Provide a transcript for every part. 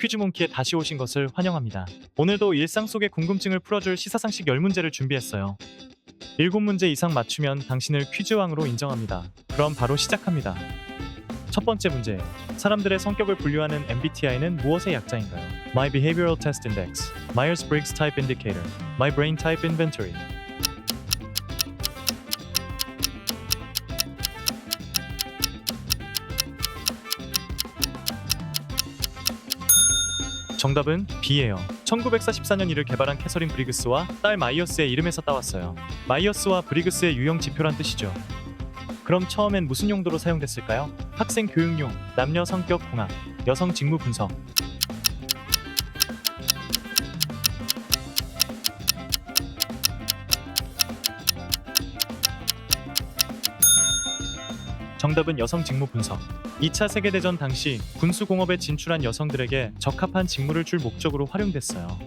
퀴즈몽키에 다시 오신 것을 환영합니다. 오늘도 일상 속의 궁금증을 풀어줄 시사상식 10문제를 준비했어요. 7문제 이상 맞추면 당신을 퀴즈왕으로 인정합니다. 그럼 바로 시작합니다. 첫 번째 문제. 사람들의 성격을 분류하는 MBTI는 무엇의 약자인가요? My Behavioral Test Index, Myers-Briggs Type Indicator, My Brain Type Inventory. 정답은 B예요. 1944년 이를 개발한 캐서린 브리그스와 딸 마이어스의 이름에서 따왔어요. 마이어스와 브리그스의 유형 지표란 뜻이죠. 그럼 처음엔 무슨 용도로 사용됐을까요? 학생 교육용, 남녀 성격 공학, 여성 직무 분석. 정답은 여성 직무 분석. 2차 세계대전 당시 군수공업에 진출한 여성들에게 적합한 직무를 줄 목적으로 활용됐어요.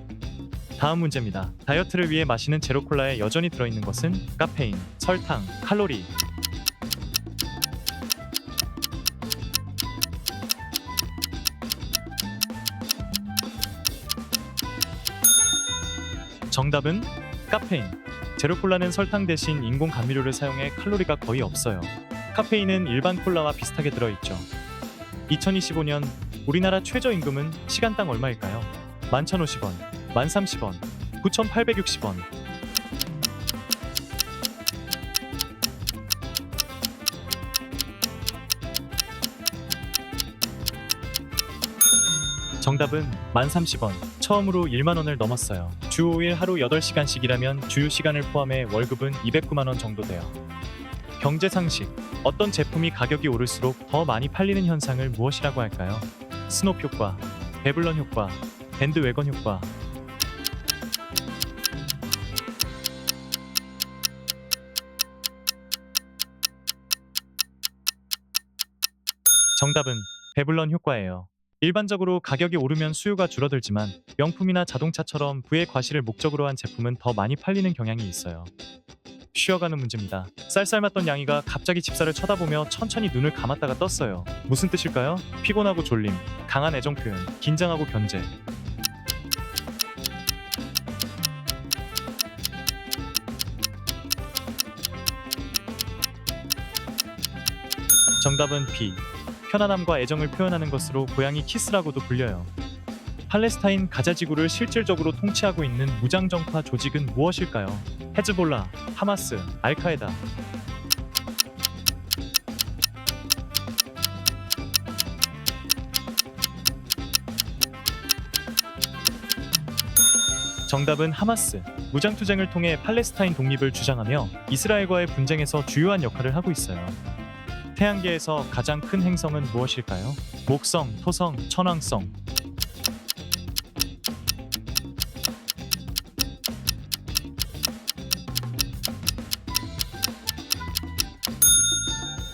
다음 문제입니다. 다이어트를 위해 마시는 제로콜라에 여전히 들어있는 것은 카페인, 설탕, 칼로리. 정답은 카페인. 제로콜라는 설탕 대신 인공 감미료를 사용해 칼로리가 거의 없어요. 카페인은 일반 콜라와 비슷하게 들어있죠. 2025년 우리나라 최저임금은 시간당 얼마일까요? 11,050원, 1030원, 9,860원. 정답은 1030원. 처음으로 1만 원을 넘었어요. 주 5일 하루 8시간씩 일하면 주휴 시간을 포함해 월급은 209만 원 정도 돼요. 경제 상식. 어떤 제품이 가격이 오를수록 더 많이 팔리는 현상을 무엇이라고 할까요? 스놉 효과, 배블런 효과, 밴드 웨건 효과. 정답은 배블런 효과예요. 일반적으로 가격이 오르면 수요가 줄어들지만 명품이나 자동차처럼 부의 과실을 목적으로 한 제품은 더 많이 팔리는 경향이 있어요. 쉬어가는 문제입니다. 쌀쌀맞던 양이가 갑자기 집사를 쳐다보며 천천히 눈을 감았다가 떴어요. 무슨 뜻일까요? 피곤하고 졸림, 강한 애정 표현, 긴장하고 견제. 정답은 B. 편안함과 애정을 표현하는 것으로 고양이 키스라고도 불려요. 팔레스타인 가자 지구를 실질적으로 통치하고 있는 무장정파 조직은 무엇일까요? 헤즈볼라, 하마스, 알카에다. 정답은 하마스. 무장투쟁을 통해 팔레스타인 독립을 주장하며 이스라엘과의 분쟁에서 주요한 역할을 하고 있어요. 태양계에서 가장 큰 행성은 무엇일까요? 목성, 토성, 천왕성.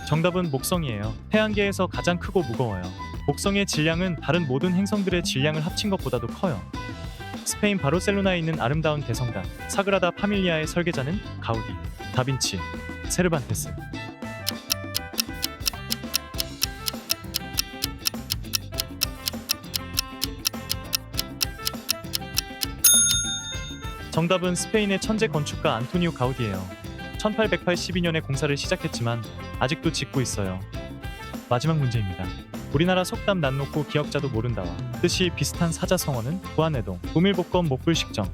정답은 목성이에요. 태양계에서 가장 크고 무거워요. 목성의 질량은 다른 모든 행성들의 질량을 합친 것보다도 커요. 스페인 바르셀로나에 있는 아름다운 대성당 사그라다 파밀리아의 설계자는 가우디, 다빈치, 세르반테스. 정답은 스페인의 천재 건축가 안토니오 가우디예요. 1882년에 공사를 시작했지만 아직도 짓고 있어요. 마지막 문제입니다. 우리나라 속담 난 놓고 기억자도 모른다와 뜻이 비슷한 사자성어는 부안해동, 우밀복권 목불식정.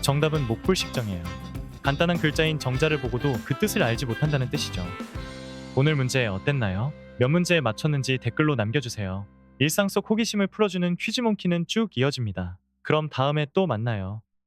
정답은 목불식정이에요. 간단한 글자인 정자를 보고도 그 뜻을 알지 못한다는 뜻이죠. 오늘 문제 어땠나요? 몇 문제에 맞췄는지 댓글로 남겨주세요. 일상 속 호기심을 풀어주는 퀴즈몽키는 쭉 이어집니다. 그럼 다음에 또 만나요.